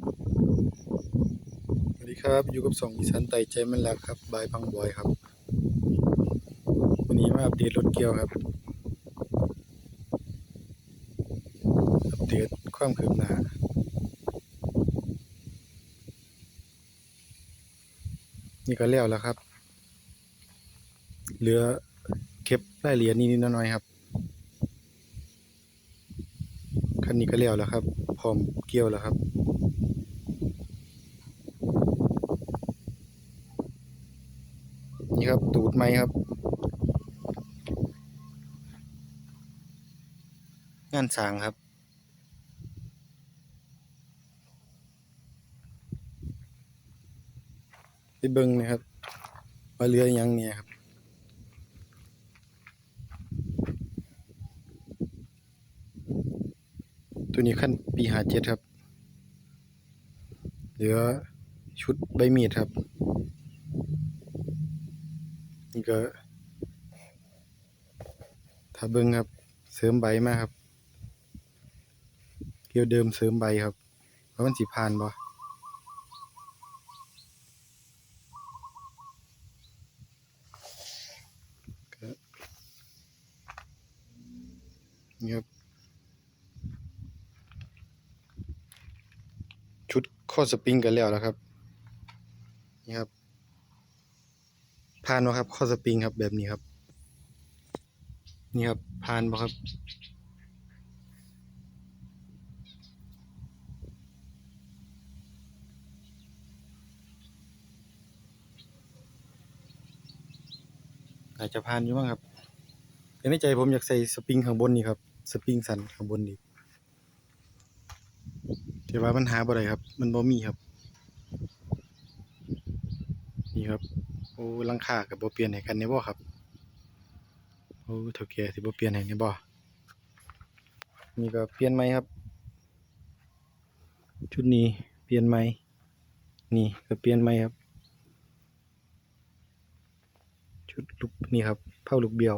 สวัสดีครับ อยู่กับสองอีสานไต่ใจมันรักครับ บายพังบอยครับ วันนี้มาอัปเดตรถเกียวครับ อัปเดตความคืบหน้านี่ก็แล้วแล้วครับ เหลือเก็บรายละเอียดนิดๆน่อยๆครับ คันนี้ก็แล้วแล้วครับ พร้อมเกี่ยวแล้วครับ ครับ ตูดไม้ครับ งานสางครับไปเบิ่งนะครับว่าเรือยังเนี่ยครับตัวนี้ขั้นปีหาเจ็ดครับ เหลือชุดใบมีดครับ นี่ก็ ถ้าเบิ่งครับ เสริมใบมาครับ เกี่ยวเดิมเสริมใบครับว่ามันสิผ่านบ่ก็นี่ครับ ชุดข้อสปริงกันแล้วแล้วครับ นี่ครับ ผ่านบ่ครับข้อสปริงครับแบบนี้ครับ นี่ครับผ่านบ่ครับ อาจจะผ่านอยู่บ้างครับแต่ในใจผมอยากใส่สปริงข้างบนนี่ครับสปริงสันข้างบนนี่แต่ว่ามันหาบ่ได้ครับ มันบ่มีครับ นี่ครับ โอ้ลังคากับบ่เปลี่ยนให้กันแน่บ่ครับโอ้เฒ่าแก่สิบ่เปลี่ยนให้แน่บ่นี่ก็เปลี่ยนใหมครับ ชุดนี้เปลี่ยนใหมนี่ก็เปลี่ยนใหมครับ ชุดลูกนี่ครับเผาลูกเบี้ยว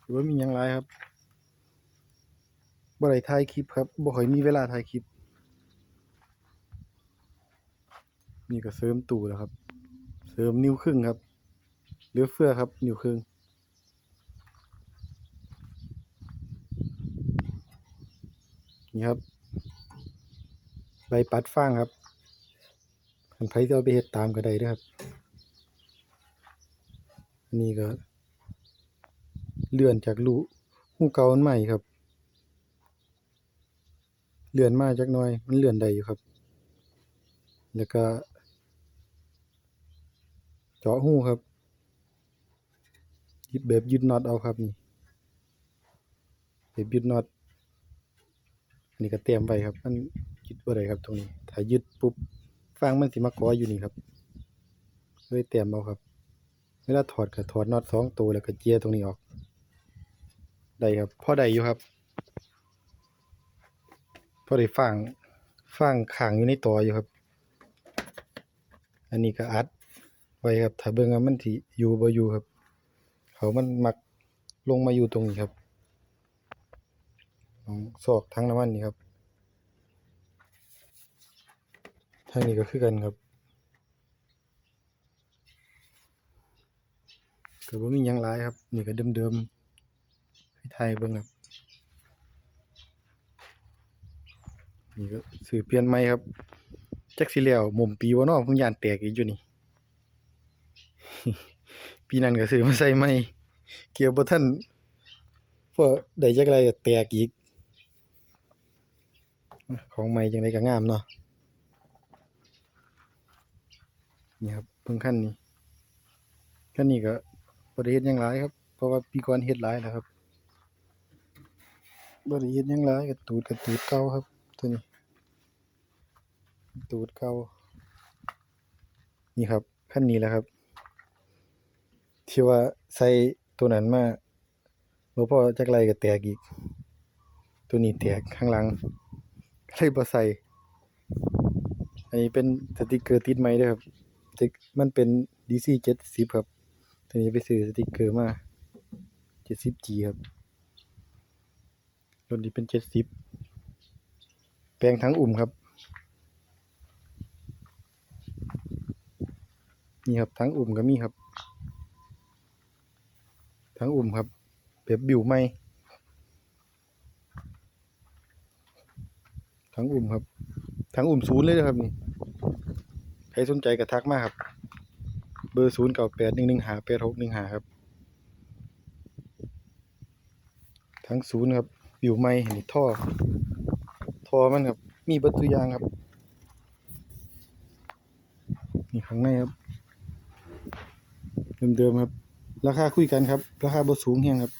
หรือว่ามีหยังไรครับ บ่ได้ถ่ายคลิปครับบ่ค่อยมีเวลาถ่ายคลิป นี่ก็เสริมตู้แล้วครับ เสริมนิ้วครึ่งครับเหลือเฟือครับ นิ้วครึ่งนี่ครับใบปัดฟางครับคันไผจะเอาไปเฮ็ดตามก็ได้ด้อครับ อันนี้ก็ เลื่อนจากรูหูเก่ามันใหม่ครับ เลื่อนมาจักหน่อย มันเลื่อนได้อยู่ครับ แล้วก็ เจาะหูครับยึดแบบยึดน็อตเอาครับนี่แบบยึดน็อตอันนี้ก็เตรียมไว้ครับ มันยึดบ่ได้ครับ ตรงนี้ ถ้ายึดปุ๊บฟางมันสิมากาะอยู่นี่ครับเลยเตรียมเอาครับเวลาถอดก็ถอดน็อตสองตัวแล้วก็เจียตรงนี้ออกได้ครับพอได้อยู่ครับ พอได้ฟางฟางข้างอยู่ในต่ออยู่ครับ อันนี้ก็อัดไว้ครับ ถ้าเบิ่งว่ามันสิอยู่บ่อยู่ครับ เขามันมักลงมาอยู่ตรงนี้ครับของซอกทั้งน้ำมันนี่ครับทางนี้ก็คือกันครับก็บ่มีหยังหลายครับ นี่ก็เดิมๆให้ไทยเบิ่งครับ นี่ก็สื่อเปลี่ยนใหม่ครับแจักสิแล้วหม่มปีบ่เนาะผมย่านแตกอีกอยู่นี่ ปีนั้นก็ซื้อมาใส่ใหม่เกี่ยวบ่ทันพอได้จักไรก็แตกอีก ของใหม่จังไดก็งามเนาะนี่ครับเพิ่งคันนี้คันนี้ก็บ่ได้เฮ็ดยังหลายครับ เพราะว่าปีก่อนเฮ็ดหลายแล้วครับบ่ได้เฮ็ดยังหลายก็ตูดก็ตูดเก่าครับ ตัวนี้ ตูดเก่านี่ครับคันนี้แหละครับ ที่ว่าใส่ตัวนั้นมาบ่พอจักไรก็แตกอีก ตัวนี้แตกข้างหลังเลยบ่ใส่อันนี้เป็นสติกเกอร์ติดใหม่เด้อครับมันเป็น DC 70ครับตัวนี้ไปซื้อสติกเกอร์มา 70G ครับรถนี้เป็นเจ็ดสิบแปลงทั้งอุ่มครับ นี่ครับทั้งอุ่มก็มีครับทั้งอุ่มครับแบบบิวไม่ทั้งอุ่มครับทั้งอุ่มศูนย์เลยนะครับนี่ใครสนใจก็ทักมาครับ เบอร์ศูนย์เก้าแปดหนึ่งหนึ่งหาแปดหกหนึ่งหาครับ ทั้งศูนย์ครับบิวไม่เห็นท่อท่อมันครับ มีเบัตทุกอยางครับนี่ข้างในครับ เดิมๆครับ ราคาคุยกันครับ ราคาบสูงเฮียงครับ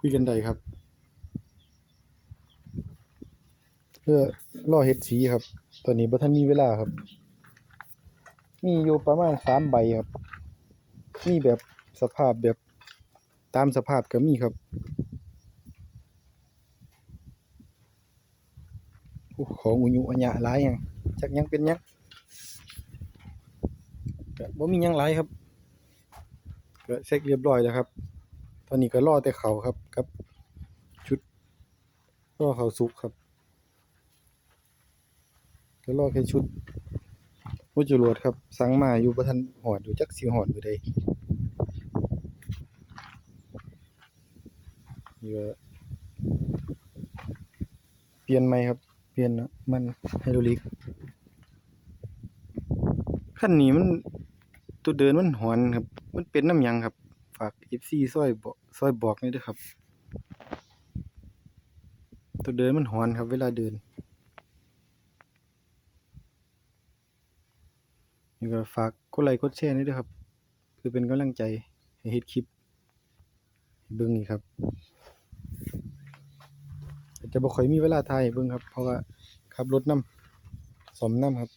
คุยกันได้ครับ เพื่อรอเฮ็ดสีครับ ตอนนี้บ่ทันมีเวลาครับ มีอยู่ประมาณสามใบครับ มีแบบสภาพแบบตามสภาพก็มีครับของอุยุอัญญะหลายหยังจักยังเป็นยัง ก็บ่มียังหลายครับก็เช็คเรียบร้อยแล้วครับ ตอนนี้ก็รอแต่เขาครับกับ ชุดรอเขาสุกครับก็รอแค่ชุดมุจรวดครับ สั่งมาอยู่บ่ทันหอดอยู่จักสิหอดบ่ได้เยอะเปลี่ยนใหมครับ เปลี่ยนน้ำมันไฮดรอลิกคันนี้มัน ตัวเดินมันหอนครับ มันเป็นน้ำยังครับ ฝาก FC ซอยบอกซอยบอกหน่ด้อครับ ตัวเดินมันหอนครับ เวลาเดินนี่ก็ฝากกดไลค์กดแชร์ด้วยครับ คือเป็นกำลังใจให้เฮ็ดคลิปให้เบิ่งนี่ครับจะบ่ค่อยมีเวลาถ่ายเบิ่งครับ เพราะว่าขับรถน้ำซ่อมน้ำครับ